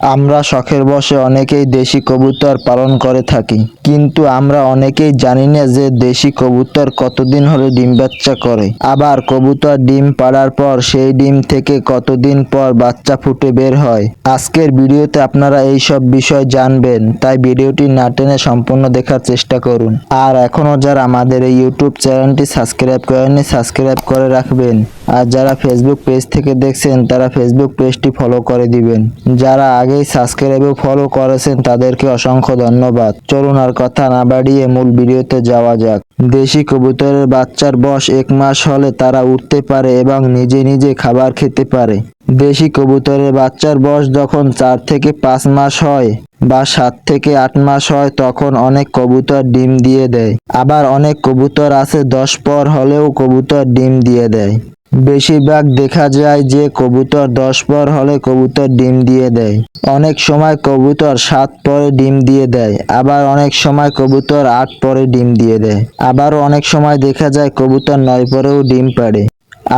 আমরা শখের বশে অনেকেই দেশি কবুতর পালন করে থাকি, কিন্তু আমরা অনেকেই জানি না যে দেশি কবুতর কতদিন হলে ডিম বাচ্চা করে। আবার কবুতর ডিম পাড়ার পর সেই ডিম থেকে কতদিন পর বাচ্চা ফুটে বের হয়। আজকের ভিডিওতে আপনারা এই সব বিষয় জানবেন, তাই ভিডিওটি না টেনে সম্পূর্ণ দেখার চেষ্টা করুন। আর এখনও যারা আমাদের এই ইউটিউব চ্যানেলটি সাবস্ক্রাইব করেননি, সাবস্ক্রাইব করে রাখবেন। আর যারা ফেসবুক পেজ থেকে দেখছেন, তারা ফেসবুক পেজটি ফলো করে দিবেন। যারা আগেই সাবস্ক্রাইব ফলো করেছেন, তাদেরকে অসংখ্য ধন্যবাদ। চলুন আর কথা না বাড়িয়ে মূল ভিডিওতে যাওয়া যাক। দেশি কবুতরের বাচ্চার বয়স এক মাস হলে তারা উঠতে পারে এবং নিজে নিজে খাবার খেতে পারে। দেশি কবুতরের বাচ্চার বয়স যখন চার থেকে পাঁচ মাস হয় বা সাত থেকে আট মাস হয়, তখন অনেক কবুতর ডিম দিয়ে দেয়। আবার অনেক কবুতর আছে, দশ পর হলেও কবুতর ডিম দিয়ে দেয়। বেশিরভাগ দেখা যায় যে কবুতর দশ পর হলে কবুতর ডিম দিয়ে দেয়। অনেক সময় কবুতর সাত পরে ডিম দিয়ে দেয়, আবার অনেক সময় কবুতর আট পরে ডিম দিয়ে দেয়। আবারও অনেক সময় দেখা যায় কবুতর নয় পরেও ডিম পাড়ে।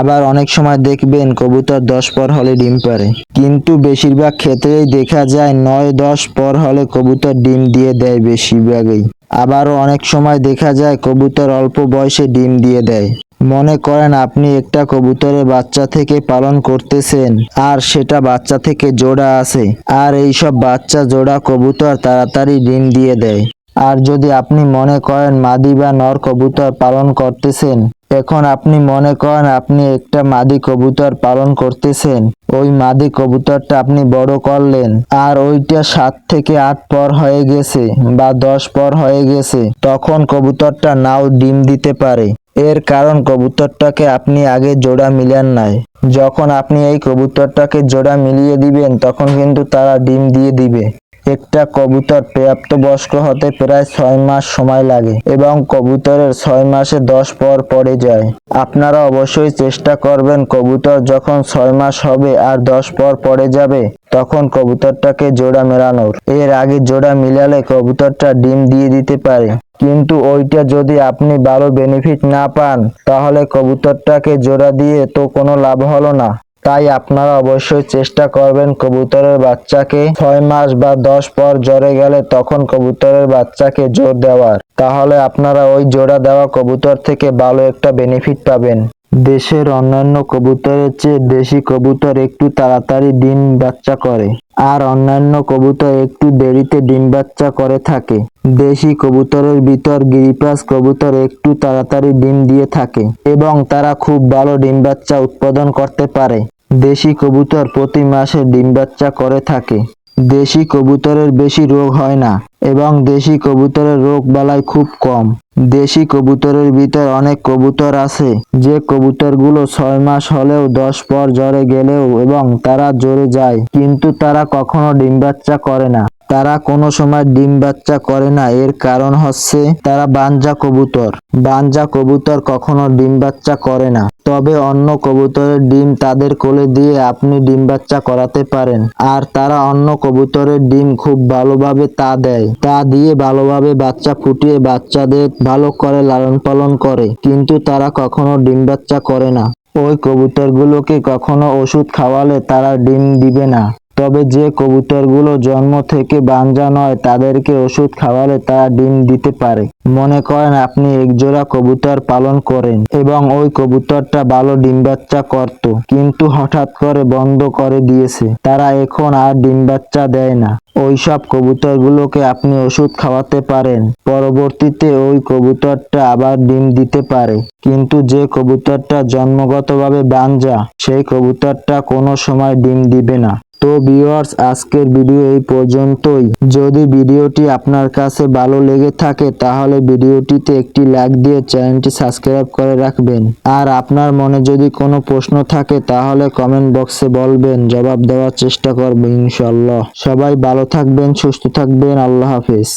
আবার অনেক সময় দেখবেন কবুতর দশ পর হলে ডিম পারে কিন্তু বেশিরভাগ ক্ষেত্রেই দেখা যায় নয়, দশ পর হলে কবুতর ডিম দিয়ে দেয় বেশিরভাগই। আবারও অনেক সময় দেখা যায় কবুতর অল্প বয়সে ডিম দিয়ে দেয়। মনে করেন আপনি একটা কবুতরের বাচ্চা থেকে পালন করতেছেন, আর সেটা বাচ্চা থেকে জোড়া আছে। আর এই সব বাচ্চা, জোড়া কবুতর তাড়াতাড়ি ডিম দিয়ে দেয়। আর যদি আপনি মনে করেন মাদি বা নর কবুতর পালন করতেছেন, এখন আপনি মনে করেন আপনি একটা মাদি কবুতর পালন করতেছেন, ওই মাদি কবুতরটা আপনি বড় করলেন, আর ওইটা সাত থেকে আট পর হয়ে গেছে বা দশ পর হয়ে গেছে, তখন কবুতরটা নাও ডিম দিতে পারে। এর কারণ কবুতরটাকে আপনি আগে জোড়া মিলান নাই। যখন আপনি এই কবুতরটাকে জোড়া মিলিয়ে দিবেন, তখন কিন্তু তারা ডিম দিয়ে দিবে। একটা কবুতর প্রাপ্তবয়স্ক হতে প্রায় ছয় মাস সময় লাগে এবং কবুতরের ছয় মাসে দশ পর পড়ে যায়। আপনারা অবশ্যই চেষ্টা করবেন, কবুতর যখন ছয় মাস হবে আর দশ পর পড়ে যাবে, তখন কবুতরটাকে জোড়া মেলানোর। এর আগে জোড়া মিলালে কবুতরটা ডিম দিয়ে দিতে পারে। কিন্তু ওইটা যদি আপনি ভালো বেনিফিট না পান, তাহলে কবুতরটাকে জোড়া দিয়ে তো কোনো লাভ হলো না। তাই আপনারা অবশ্যই চেষ্টা করবেন কবুতরের বাচ্চাকে ছয় মাস বা দশ পর জ্বরে গেলে তখন কবুতরের বাচ্চাকে জোর দেওয়ার। তাহলে আপনারা ওই জোড়া দেওয়া কবুতর থেকে ভালো একটা বেনিফিট পাবেন। দেশের অন্যান্য কবুতরের চেয়ে দেশি কবুতর একটু তাড়াতাড়ি ডিম বাচ্চা করে, আর অন্যান্য কবুতর একটু দেরিতে ডিম বাচ্চা করে থাকে। দেশি কবুতরের ভিতর গিরিপাস কবুতর একটু তাড়াতাড়ি ডিম দিয়ে থাকে, এবং তারা খুব ভালো ডিম বাচ্চা উৎপাদন করতে পারে। দেশি কবুতর প্রতি মাসে ডিম বাচ্চা করে থাকে। দেশি কবুতরের বেশি রোগ হয় না এবং দেশি কবুতরের রোগ বালাই খুব কম। দেশি কবুতরের ভিতর অনেক কবুতর আছে, যে কবুতরগুলো ছয় মাস হলেও দশ পর জ্বরে গেলেও এবং তারা জ্বরে যায়, কিন্তু তারা কখনো ডিম বাচ্চা করে না। তারা কোনো সময় ডিম বাচ্চা করে না। এর কারণ হচ্ছে তারা বাঞ্জা কবুতর। বাঞ্জা কবুতর কখনো ডিম বাচ্চা করে না। তবে অন্য কবুতরের ডিম তাদের কোলে দিয়ে আপনি ডিম বাচ্চা করাতে পারেন। আর তারা অন্য কবুতরের ডিম খুব ভালোভাবে তা দেয়। তা দিয়ে ভালোভাবে বাচ্চা ফুটিয়ে বাচ্চাদের ভালো করে লালন পালন করে। কিন্তু তারা কখনো ডিম বাচ্চা করে না। ওই কবুতরগুলোকে কখনো ওষুধ খাওয়ালে তারা ডিম দিবে না। তবে যে কবুতরগুলো জন্ম থেকে বাঞ্জা নয়, তাদেরকে ওষুধ খাওয়ালে তারা ডিম দিতে পারে। মনে করেন আপনি একজোড়া কবুতর পালন করেন এবং ওই কবুতরটা ভালো ডিম বাচ্চা করত, কিন্তু হঠাৎ করে বন্ধ করে দিয়েছে। তারা এখন আর ডিম বাচ্চা দেয় না। ওই সব কবুতরগুলোকে আপনি ওষুধ খাওয়াতে পারেন। পরবর্তীতে ওই কবুতরটা আবার ডিম দিতে পারে। কিন্তু যে কবুতরটা জন্মগতভাবে বাঞ্জা, সেই কবুতরটা কোনো সময় ডিম দিবে না। তো ভিউয়ার্স আজকের ভিডিও এই পর্যন্তই। যদি ভিডিওটি আপনার কাছে ভালো লেগে থাকে, তাহলে ভিডিওটিতে একটি লাইক দিয়ে চ্যানেলটি সাবস্ক্রাইব করে রাখবেন। আর আপনার মনে যদি কোনো প্রশ্ন থাকে, তাহলে কমেন্ট বক্সে বলবেন, জবাব দেওয়ার চেষ্টা করবেন ইনশাল্লাহ সবাই ভালো থাকবেন, সুস্থ থাকবেন, আল্লাহ হাফেজ।